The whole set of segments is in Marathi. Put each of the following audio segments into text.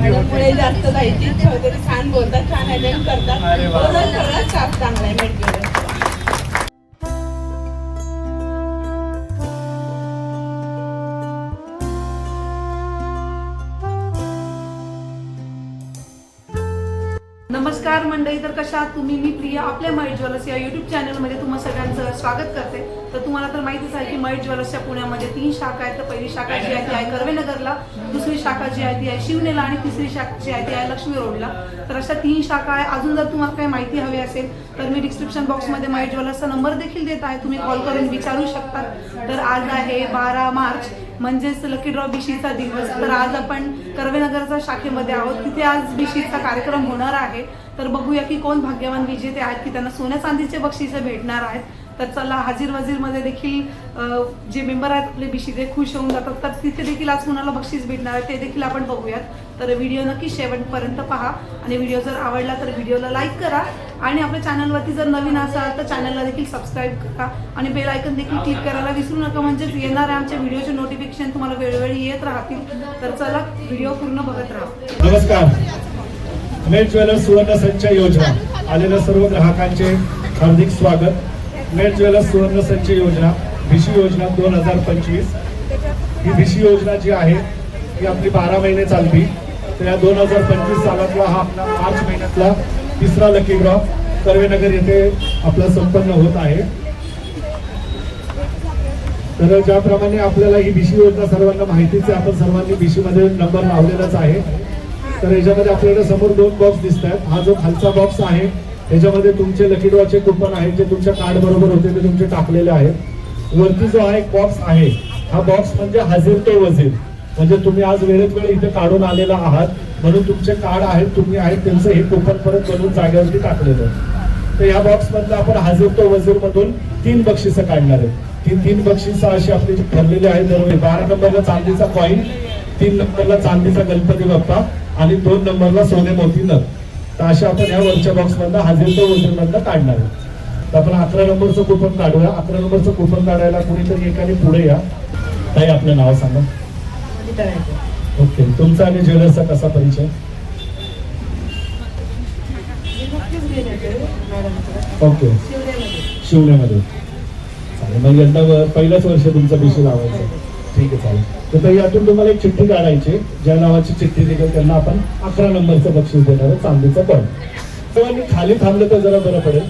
होते जास्त जायची इच्छा होते छान बोलतात छान अटेंड करतात. सगळं स्टाफ चांगला आहे मेडक्युलर मंडळी तर कशा तुम्ही मी प्रिया आपल्या मयूर ज्वेलर्स या युट्यूब चॅनलमध्ये तुम्हा सगळ्यांचं स्वागत करते. तर तुम्हाला तर माहितीच आहे की मयूर ज्वेलर्सच्या पुण्यामध्ये तीन शाखा आहेत. तर पहिली शाखा जी आहे ती आहे कर्वेनगरला दुसरी शाखा जी आहे ती आहे शिवनेला आणि तिसरी शाखा जी आहे ती आहे लक्ष्मी रोडला. तर अशा तीन शाखा आहे अजून जर तुम्हाला काही माहिती हवी असेल तर मी डिस्क्रिप्शन बॉक्समध्ये मयूर ज्वेलर्सचा नंबर देखील देत आहे. तुम्ही कॉल करून विचारू शकता. तर आज आहे बारा मार्च म्हणजेच लकी ड्रॉ बिशीचा दिवस. तर आज आपण कर्वेनगरच्या शाखेमध्ये आहोत. तिथे आज बिशीचा कार्यक्रम होणार आहे. तर बघूया की कोण भाग्यवान विजेते आहेत की त्यांना सोन्या चांदीचे बक्षिसे भेटणार आहेत. तर चला हाजीर वजीरमध्ये देखील जे मेंबर आहेत आपले बिशी ते खुश होऊन जातात. तर तिथे देखील आज कुणाला बक्षीस भेटणार आहे ते देखील आपण बघूयात. तर व्हिडिओ नक्की शेवटपर्यंत पहा. आणि व्हिडिओ जर आवडला तर व्हिडिओला लाईक करा. आणि आपल्या चॅनलवरती जर नवीन असाल तर चॅनलला देखील सबस्क्राईब करा. आणि बेल आयकन देखील क्लिक करायला विसरू नका. म्हणजेच येणाऱ्या आमच्या व्हिडिओचे नोटिफिकेशन तुम्हाला वेळोवेळी येत राहतील. तर चला व्हिडिओ पूर्ण बघत राहा. नमस्कार. मेट ज्वेलर्स सुवर्ण संचय योजना. आलेल्या सर्व ग्राहकांचे हार्दिक स्वागत. मेट ज्वेलर्स सुवर्ण संचय योजना भिशी योजना दोन हजार पंचवीस. ही भिशी योजना जी आहे ही आपली बारा महिने चालली तर या दोन हजार पंचवीस सालातला हा आपला मार्च महिन्यातला तिसरा लकी ड्रॉ कर्वेनगर येथे आपला संपन्न होत आहे. तर ज्याप्रमाणे आपल्याला ही भिशी योजना सर्वांना माहितीच आहे आपण सर्वांनी भिशीमध्ये नंबर लावलेलाच आहे. तर याच्यामध्ये आपल्याला समोर दोन बॉक्स दिसत आहेत हा जो खालचा बॉक्स आहे याच्यामध्ये तुमचे लकी कुपन आहेत जे तुमच्या कार्ड बरोबर होते ते तुमचे टाकलेले आहेत. वरती जो हा एक बॉक्स आहे हा बॉक्स म्हणजे हजीर तो वजीर म्हणजे तुम्ही आज वेळेत वेळ इथे काढून आलेला आहात. म्हणून तुमचे कार्ड आहेत तुम्ही आहेत त्यांचं हे कुपन परत बनवून जागेवरती टाकलेलं आहे. तर या बॉक्स मधलं आपण हजीर तो वजीर मधून तीन बक्षिसं काढणार आहेत ती तीन बक्षिसं अशी आपली जी ठरलेली आहे दरवेळी बारा नंबरला चांदीचा कॉईन तीन नंबरला चांदीचा गणपती बाप्पा आणि दोन नंबरला सोने मोती नग तर अशा आपण या वरच्या बॉक्समधनं हजेर तो वजनमधनं काढणार आहे. तर आपण अकरा नंबरचं कुपन काढूया. अकरा नंबरचं कुपन काढायला कुणीतरी एकाने पुढे या. ताई आपलं नाव सांगा. ओके तुमचा आणि ज्वेलर्सचा कसा परिचय? ओके शिवण्यामध्ये चालेल. मग यंदा पहिलंच वर्ष तुमचं पिशू लावायचं. ठीक आहे चालेल. तर ताई यातून तुम्हाला एक चिठ्ठी काढायची ज्या नावाची चिठ्ठी निघेल त्यांना आपण अकरा नंबरचं बक्षीस देणार आहे चांदीचं पण. सर्वांनी खाली थांबलं तर जरा बरं पडेल.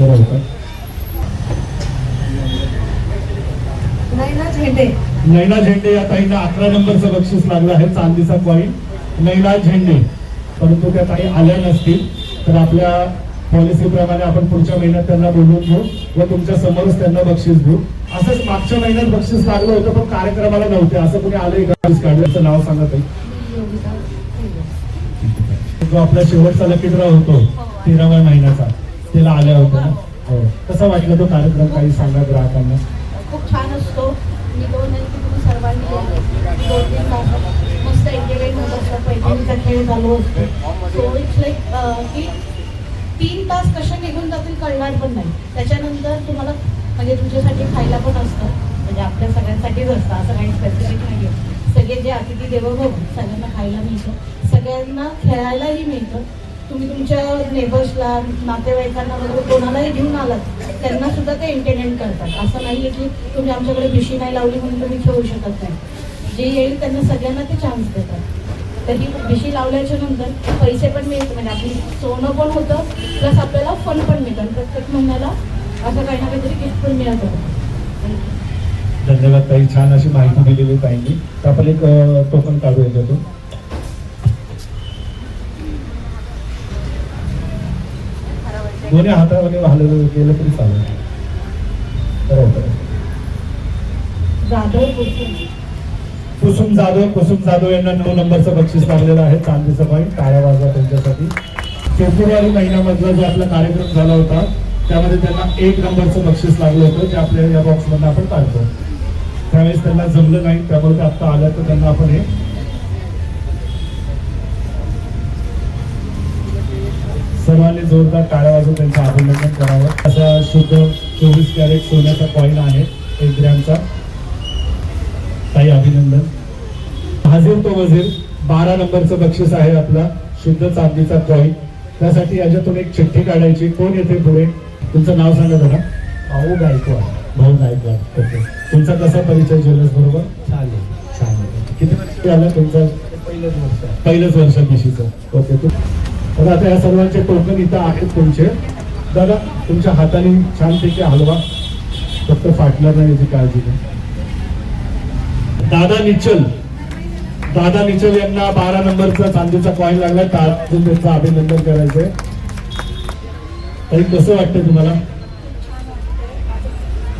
बरोबर? नैना झेंडे. नैना झेंडे या ताईंना अकरा नंबरचं बक्षीस लागलं आहे चांदीचा कॉईन नैना झेंडे. परंतु त्या ताई आल्या नसतील. तर आपल्या पॉलिसी प्रमाणे आपण पुढच्या महिन्यात त्यांना बोलवून घेऊ व तुमच्या समोरच त्यांना बक्षीस देऊ. असंच मागच्या महिन्यात बक्षीस लागलं होतं पण कार्यक्रमाला नव्हते. असं कोणी आलंय काढल्याचं नाव सांगत आहे. जो आपला शेवटचा लकी ड्रॉ होतो तेराव्या महिन्याचा त्याला आल्या होत्या ना? हो. कसा वाटला तो कार्यक्रम काही सांगा ग्राहकांना? खूप छान असतो. सर्वांनी मस्त एंटरटेन होत असतात पैठणीचा खेळ चालू असतो. सो इट्स लाईक की तीन तास कसे निघून जातील कळणार पण नाही. त्याच्यानंतर तुम्हाला म्हणजे तुमच्यासाठी खायला पण असतं. म्हणजे आपल्या सगळ्यांसाठीच असतं. असं काही स्पेसिफिक नाही आहे सगळे जे अतिथी देवो सगळ्यांना खायला मिळतं. सगळ्यांना खेळायलाही मिळतं. तुम्ही तुमच्या नेबर्सला नातेवाईकांना वगैरे कोणालाही घेऊन आलात त्यांना सुद्धा ते एंटरटेन करतात. असं नाही आहे की तुम्ही आमच्याकडे भिशी नाही लावली म्हणून तुम्ही खेळू शकत नाही. जे येईल त्यांना सगळ्यांना ते चान्स देतात. तर ही भिशी लावल्याच्या नंतर पैसे पण मिळतात म्हणजे आपली सोनं पण होतं प्लस आपल्याला फन पण मिळतं. प्रत्येक महिन्याला असं काही ना काहीतरी गिफ्ट पण मिळत. होतं धन्यवाद ताई. छान अशी माहिती दिलेली ताईंनी. तर आपण एक टोकन काढू याच्यातून दोन्ही हातामध्ये हलवलं गेलं तरी चालेल. बरोबर. जाधव कुसुम जाधव कुसुम जाधव यांना नऊ नंबरचं बक्षीस लागलेलं आहे. चांदीचं पॉईंट टाळ्या वाजवा त्यांच्यासाठी. फेब्रुवारी महिन्यामधला जो आपला कार्यक्रम झाला होता त्यामध्ये त्यांना एक नंबरचं बक्षीस लागलं होतं जे आपल्या या बॉक्समधनं आपण काढतो त्यावेळेस त्यांना जमलं नाही त्यामुळे ते आता आल्या तर त्यांना आपण हे सर्वांनी जोरदार टाळ्या वाजून त्यांचं अभिनंदन करावं. असा शुद्ध चोवीस कॅरेट सोन्याचा कॉईन आहे एक ग्रॅमचा. काही अभिनंदन. हाजीर तो वजीर बारा नंबरचं बक्षीस आहे आपला शुद्ध चांदीचा कॉईन त्यासाठी याच्यातून एक चिठ्ठी काढायची. कोण येते पुढे? तुमचं नाव सांगा बघा भाऊ गायकवाड. भाऊ गायकवाड. ओके. तुमचा कसा परिचय ज्वेलर्स बरोबर? छान. आहे. किती वर्ष आला तुमचं? पहिलंच वर्ष. पहिलंच वर्ष ओके. तू तर आता या सर्वांचे टोकन इथं आहेत तुमचे. दादा तुमच्या हाताने छानपैकी हलवा. फक्त फाटणार नाही याची काळजी घ्या. दादा निचल. दादा निचल यांना बारा नंबरचा चांदीचा कॉईन लागला. टाळून त्यांचं अभिनंदन करायचंय. तरी कसं वाटतं तुम्हाला?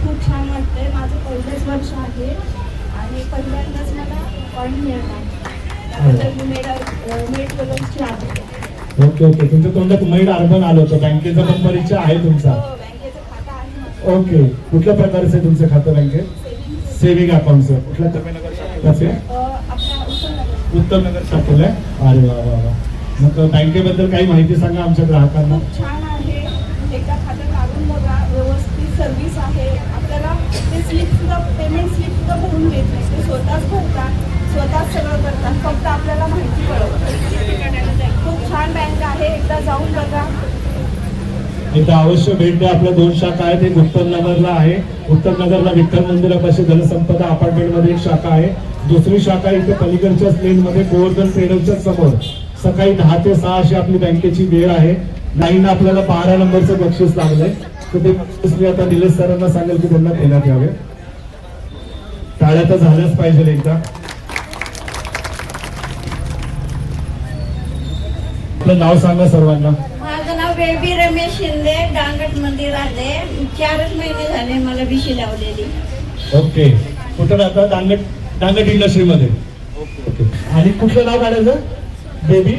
खूप छान वाटतंय. माझं पहिलंच वर्ष आहे आणि पहिल्यांदाच मला आभार ओके ओके. तुमच्या तोंडात मैड अर्बन आलं होतं. बँकेचा पण परिचय आहे तुमचा. बँकेचं खातं आहे माझं. ओके. कुठल्या प्रकारचं आहे तुमचं खातं बँकेत? सेविंग अकाउंटचं कुठल्या शाखेचे? अ, आपल्या उचलनगर. उत्तम नगर साठवलं आहे? अरे वा वा वा. मग बँकेबद्दल काही माहिती सांगा आमच्या ग्राहकांना. खूप छान आहे. एकदा खातं काढून बघा व्यवस्थित सर्व्हिस आहे. आपल्याला ते स्लिप सुद्धा पेमेंट स्लिप सुद्धा भरून देत नाही. ते स्वतःच भरतात स्वतःच सगळं करतात. फक्त आपल्याला माहिती कळवतात. खूप छान बँक आहे. एकदा जाऊन इथं अवश्य भेट द्या. आपल्या दोन शाखा आहेत. एक उत्तम नगरला आहे. उत्तम नगरला विठ्ठल मंदिरापाशी धनसंपदा अपार्टमेंटमध्ये एक शाखा आहे. दुसरी शाखा इथे पलीकडच्याच लेन मध्ये गोवर्धन ट्रेडरच्या समोर. सकाळी दहा ते सहा अशी आपली बँकेची वेळ आहे. लाईन आपल्याला बारा नंबरचं बक्षीस लागलंय. तर ते बक्षीस मी आता निलेश सरांना सांगेल की त्यांना देण्यात यावे. टाळ्या तर झाल्याच पाहिजे एकदा. आपलं नाव सांगा सर्वांना. माझं नाव बेबी रमेश शिंदे डांगटमध्ये राहते. चारच महिने झाले मला बिशी लावलेली. ओके. कुठं राहता? डांगट डांगट इंडस्ट्रीमध्ये. ओके. आणि कुठलं नाव काढायचं? बेबी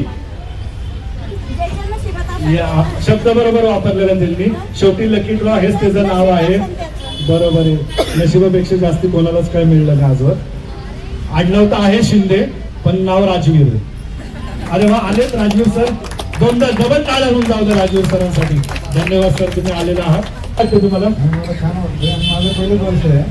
या शब्द बरोबर वापरलेला त्यांनी. शेवटी लकी ड्रॉ हेच त्याचं नाव आहे. बरोबर आहे. नशिबापेक्षा जास्ती कोणालाच काय मिळलं नाही आजवर. आडनाव तर आहे शिंदे पण नाव राजवीर. आहे. अरे वा आलेत राजवीर सर. दोनदा डबल टाळ्या होऊन जाऊ द्या राजवीर सरांसाठी. धन्यवाद सर तुम्ही आलेला आहात. वाटतं तुम्हाला? मला छान वाटतं आणि माझं पहिलंच वर्ष आहे.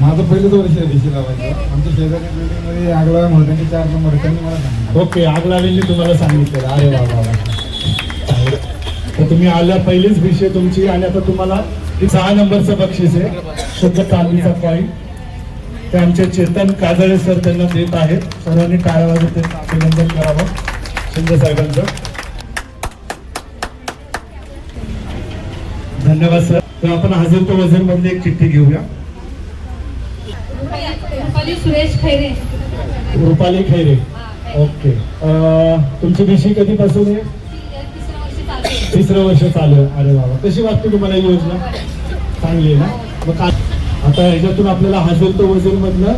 माझं पहिलंच वर्ष आहे देशी लावायचं आमच्या शेजारी बिल्डिंगमध्ये आग लावा म्हणून चार नंबर त्यांनी मला सांगितलं. ओके आग लावेली तुम्हाला सांगितलं अरे वा वा वा. चांगलं. तर तुम्ही आल्या पहिलीच विषय तुमची आणि आता तुम्हाला सहा नंबरचं बक्षीस आहे. शुद्ध चांदीचा कॉईन ते आमचे चेतन काजळे सर त्यांना देत आहेत. सर्वांनी टाळ्या वाजवत त्यांचं अभिनंदन करावं. शिंदे साहेबांचं. धन्यवाद सर. तर आपण हजर तो वजन मधली एक चिठ्ठी घेऊया. रुपाली सुरेश खैरे. रुपाली खैरे. ओके. तुमची विषय कधीपासून आहे? तिसरं वर्ष चालू अरे बाबा कशी वाटते तुम्हाला ही योजना? चांगली आहे ना? मग का आता ह्याच्यातून आपल्याला हजर तो वजीर मधलं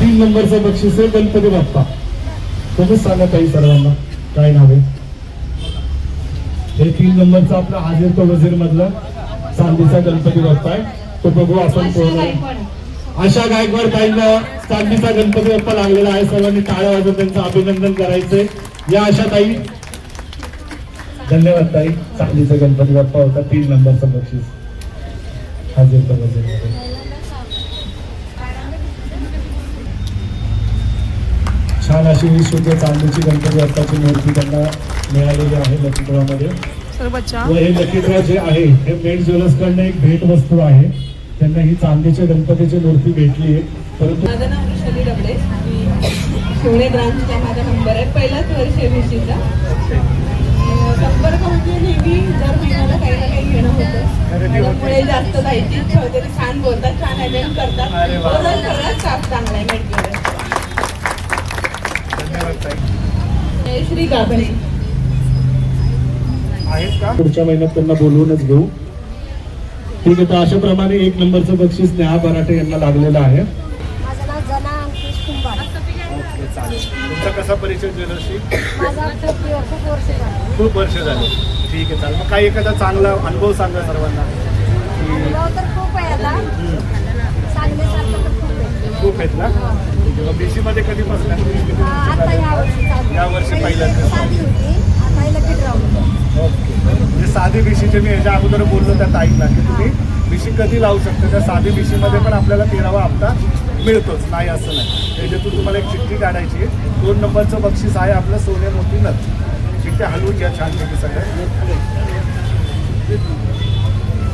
तीन नंबरचं बक्षीस आहे गणपती बाप्पा. तुम्हीच सांगा काही सर्वांना. काय नाव आहे? हे तीन नंबरचं आपलं हाजीर तो वजीर मधलं चांदीचा गणपती आहे. तो बघू आपण कोण. आशा गायकवाड. ताईंना चांदीचा गणपती बाप्पा लागलेला आहे. सर्वांनी टाळ्या वाजवून त्यांचं अभिनंदन करायचंय. या आशा ताई. धन्यवाद ताई. चांदीचा गणपती बाप्पा होता. तीन नंबरचं बक्षीस हाजीरमध्ये छान अशी ही शुद्ध चांदीची गणपती बाप्पाची मूर्ती त्यांना मिळालेली आहे लकीपुरामध्ये व हे जे आहे हे मेड ज्वेलर्स कडनं एक भेट वस्तू आहे. त्यांना ही चांदीच्या गणपतीची मूर्ती भेटली आहे. परंतु माझं नाव वृषाली डबडे मी शिवणे ब्रांचचा माझा नंबर आहे. पहिलाच वर्ष आहे ऋषीचा. संपर्क म्हणजे नेहमी दर महिन्याला काही ना काही घेणं होतं. मला पुढे जास्त जायची इच्छा होते. ते छान बोलतात छान अटेंड करतात. ओव्हरऑल सगळा स्टाफ चांगला आहे मेडक्युलर श्री गाभणे आहेत का? पुढच्या महिन्यात त्यांना बोलवूनच घेऊ. ठीक आहे तर अशाप्रमाणे एक नंबरचं बक्षीस नेहा बराटे यांना लागलेलं आहे. माझं नाव जना अंकुश कुंभार. तुमचा कसा परिचय ज्वेलर्सशी माझा खूप वर्ष झालं. खूप वर्ष झाले. ठीक आहे चालेल. मग काही एखादा चांगला अनुभव सांगा सर्वांना. की अनुभव तर खूप आहे आता. सांगण्यासारखं तर खूप आहे. खूप आहेत ना? ठीक आहे मग मध्ये कधी आ, आता वर्षी या वर्षी पहिल्यांदा. साधी होती. आता हिला किट राहून म्हणजे साधी बीसीचे मी याच्या अगोदर बोललो त्या ताईंना की तुम्ही बीसी कधी लावू शकता. त्या साधी बीसी पण आपल्याला तेरावा हप्ता मिळतोच. नाही असं नाही. त्याच्यातून तुम्हाला एक चिठ्ठी काढायची आहे. दोन नंबरचं बक्षीस आहे आपलं सोने मोठी नथ. चिठ्ठ्या हलवून घ्या छानपैकी सगळ्या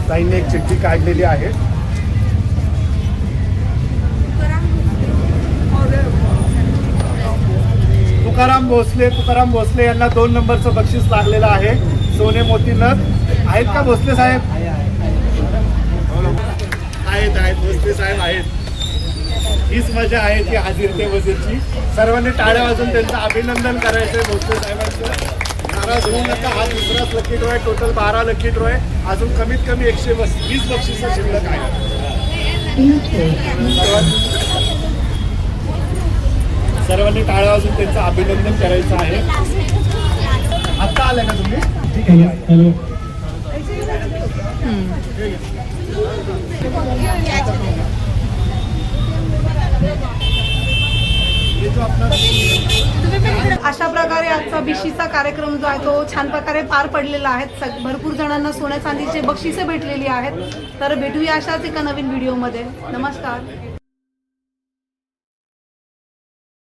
ताईंनी एक चिठ्ठी काढलेली आहे. तुकाराम भोसले तुकाराम भोसले यांना दोन नंबरचं बक्षीस लागलेलं आहे. सोने मोती नथ आहेत का भोसले साहेब? आहेत आहेत. भोसले साहेब आहेत. हीच मजा आहे ती हाजीर ते वजीरची. सर्वांनी टाळ्या वाजून त्यांचं अभिनंदन करायचंय भोसले साहेबांचं. नाराज होऊ नका हा दुसराच लकी ड्रॉ आहे. टोटल बारा लकी ड्रॉ आहे. अजून कमीत कमी एकशे वीस वीस बक्षिसं शिल्लक आहे सर्वांनी टाळ्या वाजून त्यांचं अभिनंदन करायचं आहे. आत्ता आलाय का तुम्ही? ठीक आहे हॅलो. अशा प्रकारे आजचा बिशीचा कार्यक्रम जो आहे तो छान प्रकारे पार पडलेला आहे. सग- भरपूर जणांना सोन्या चांदीचे बक्षिसे भेटलेली आहेत. तर भेटूया अशाच एका नवीन व्हिडिओमध्ये. नमस्कार.